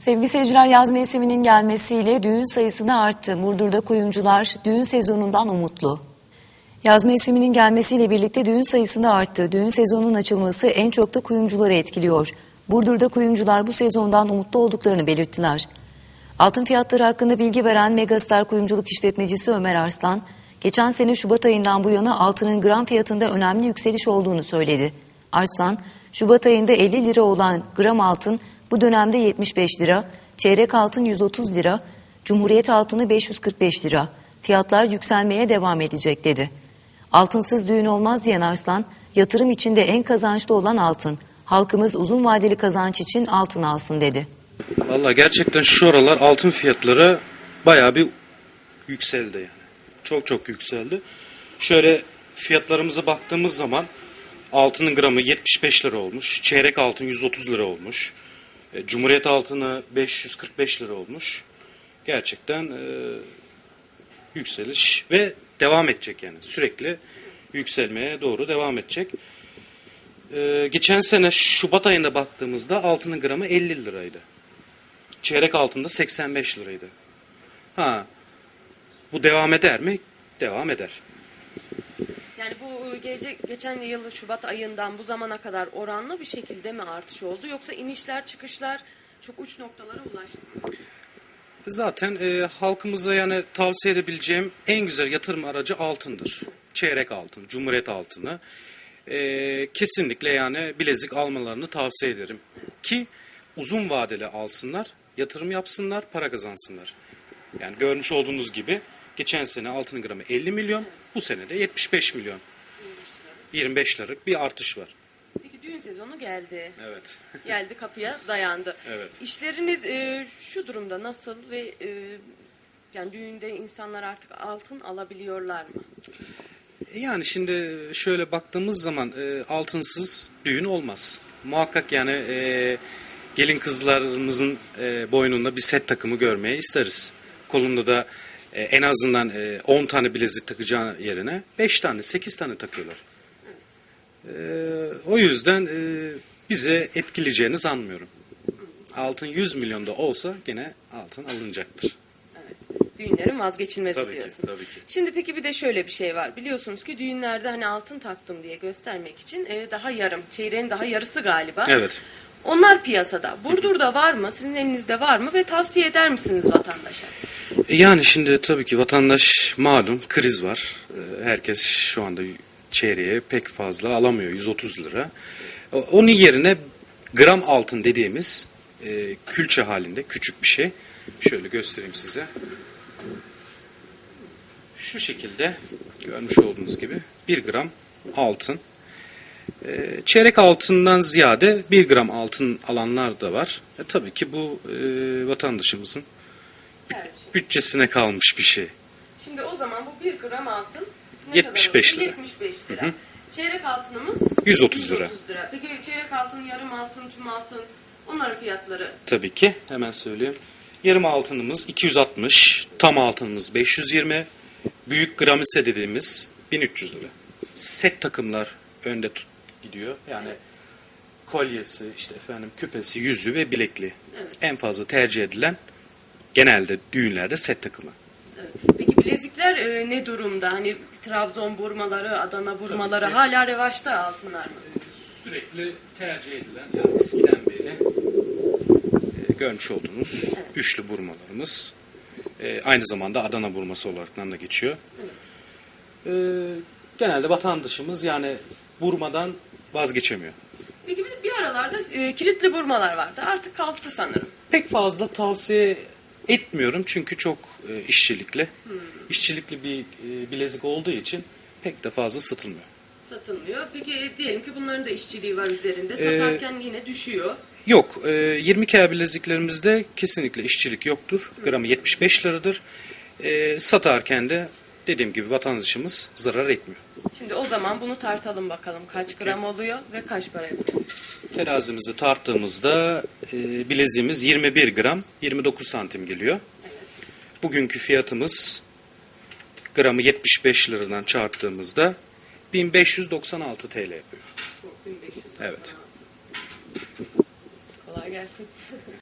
Sevgili seyirciler yaz mevsiminin gelmesiyle düğün sayısı da arttı. Burdur'da kuyumcular düğün sezonundan umutlu. Yaz mevsiminin gelmesiyle birlikte düğün sayısı da arttı. Düğün sezonunun açılması en çok da kuyumcuları etkiliyor. Burdur'da kuyumcular bu sezondan umutlu olduklarını belirttiler. Altın fiyatları hakkında bilgi veren Megastar Kuyumculuk işletmecisi Ömer Arslan, geçen sene Şubat ayından bu yana altının gram fiyatında önemli yükseliş olduğunu söyledi. Arslan, Şubat ayında 50 lira olan gram altın bu dönemde 75 lira, çeyrek altın 130 lira, Cumhuriyet altını 545 lira. Fiyatlar yükselmeye devam edecek dedi. Altınsız düğün olmaz diyen Arslan, yatırım içinde en kazançlı olan altın. Halkımız uzun vadeli kazanç için altın alsın dedi. Valla gerçekten şu aralar altın fiyatları bayağı bir yükseldi yani. Çok çok yükseldi. Şöyle fiyatlarımıza baktığımız zaman altının gramı 75 lira olmuş. Çeyrek altın 130 lira olmuş. E, Cumhuriyet altını 545 lira olmuş. Gerçekten e, yükseliş ve devam edecek yani. Sürekli yükselmeye doğru devam edecek. E, geçen sene Şubat ayında baktığımızda altının gramı 50 liraydı. Çeyrek altında 85 liraydı. Ha, bu devam eder mi? Devam eder. Yani bu e, gelecek geçen yıl Şubat ayından bu zamana kadar oranlı bir şekilde mi artış oldu yoksa inişler çıkışlar çok uç noktalara ulaştı mı? Zaten e, halkımıza yani tavsiye edebileceğim en güzel yatırım aracı altındır. Çeyrek altın, cumhuriyet altını. E, kesinlikle yani bilezik almalarını tavsiye ederim. Ki uzun vadeli alsınlar, yatırım yapsınlar, para kazansınlar. Yani görmüş olduğunuz gibi geçen sene altının gramı 50 milyon, bu sene de 75 milyon. 25 liralık bir artış var. Peki düğün sezonu geldi. Evet. Geldi kapıya dayandı. Evet. İşleriniz e, şu durumda nasıl ve e, yani düğünde insanlar artık altın alabiliyorlar mı? Yani şimdi şöyle baktığımız zaman e, altınsız düğün olmaz. Muhakkak yani e, gelin kızlarımızın e, boynunda bir set takımı görmeye isteriz. Kolunda da e, en azından e, 10 tane bilezik takacağı yerine 5 tane 8 tane takıyorlar. E, o yüzden e, bize etkileyeceğini sanmıyorum. Altın 100 milyonda olsa gene altın alınacaktır. Evet. Düğünlerin vazgeçilmezi Tabii ki, diyorsun. tabii ki. Şimdi peki bir de şöyle bir şey var. Biliyorsunuz ki düğünlerde hani altın taktım diye göstermek için e, daha yarım, çeyreğin daha yarısı galiba. Evet. Onlar piyasada. Burdur'da var mı? Sizin elinizde var mı? Ve tavsiye eder misiniz vatandaşa? Yani şimdi tabii ki vatandaş malum kriz var. E, Herkes şu anda çeyreğe pek fazla alamıyor 130 lira. Onun yerine gram altın dediğimiz e, külçe halinde küçük bir şey. Şöyle göstereyim size. Şu şekilde görmüş olduğunuz gibi 1 gram altın. E, çeyrek altından ziyade 1 gram altın alanlar da var. E, tabii ki bu e, vatandaşımızın. Bütçesine kalmış bir şey. Şimdi o zaman bu 1 gram altın ne 75 kadar lira. oluyor? 75 lira. Çeyrek altınımız 130 lira. 130 lira. Peki çeyrek altın, yarım altın, tüm altın onların fiyatları Tabii ki hemen söyleyeyim. Yarım altınımız 260, tam altınımız 520, büyük gramise dediğimiz 1300 lira. Set takımlar önde tut, gidiyor. Yani kolyesi, işte efendim küpesi, yüzü ve bilekli. Evet. En fazla tercih edilen genelde düğünlerde set takımı. Evet. Peki bilezikler e, ne durumda? Hani Trabzon burmaları, Adana burmaları Tabii ki. hala revaçta altınlar mı? Sürekli tercih edilen yani eskiden beri e, görmüş olduğunuz Evet. üçlü burmalarımız. E, aynı zamanda Adana burması olarak da geçiyor. E, genelde vatandaşımız yani burmadan vazgeçemiyor. Peki bir, bir aralarda e, kilitli burmalar vardı. Artık kalktı sanırım. Pek fazla tavsiye etmiyorum çünkü çok e, işçilikli. İşçilikli bir e, bilezik olduğu için pek de fazla satılmıyor. Satılmıyor. Peki e, diyelim ki bunların da işçiliği var üzerinde. Ee, Satarken yine düşüyor. Yok, e, 20 K bileziklerimizde kesinlikle işçilik yoktur. Gramı 75 liradır. E, satarken de dediğim gibi vatandaşımız zarar etmiyor. Şimdi o zaman bunu tartalım bakalım. Kaç gram oluyor ve kaç para yapıyor? Terazimizi tarttığımızda e, bileziğimiz 21 gram 29 santim geliyor. Bugünkü fiyatımız gramı 75 liradan çarptığımızda 1596 TL yapıyor. Bu 1500 Evet. Kolay gelsin.